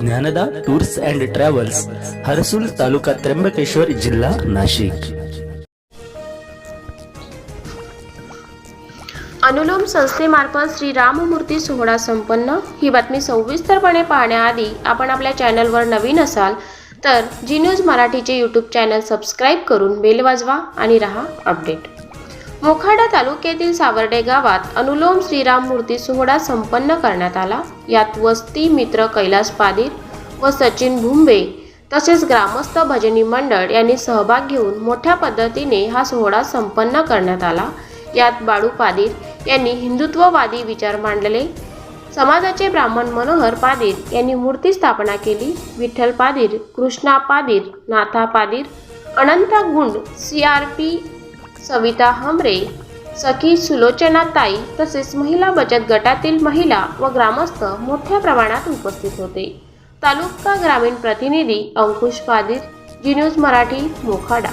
Dnyanada tours and travels Harsul taluka Trimbakeshwar जिल्हा नाशिक. अनुलोम संस्थेमार्फत श्री राममूर्ती सोहळा संपन्न. ही बातमी सविस्तरपणे पाहण्याआधी आपण आपल्या चॅनलवर नवीन असाल तर जी न्यूज मराठीचे यूट्यूब चॅनल सबस्क्राईब करून बेल वाजवा आणि रहा अपडेट. मोखाडा तालुक्यातील सावर्डे गावात अनुलोम श्रीराम मूर्ती सोहळा संपन्न करण्यात आला. यात वस्ती मित्र कैलास पादीर व सचिन भुंबे तसेच ग्रामस्थ भजनी मंडळ यांनी सहभाग घेऊन मोठ्या पद्धतीने हा सोहळा संपन्न करण्यात आला. यात बाळू पादीर यांनी हिंदुत्ववादी विचार मांडले. समाजाचे ब्राह्मण मनोहर पादीर यांनी मूर्ती स्थापना केली. विठ्ठल पादीर कृष्णा पादीर नाथा पादीर अनंता गुंड सी आर पी सविता हमरे सखी सुलोचनाताई तसेच महिला बचत गटातील महिला व ग्रामस्थ मोठ्या प्रमाणात उपस्थित होते. तालुका ग्रामीण प्रतिनिधी अंकुश पादीर जी न्यूज मराठी मोखाडा.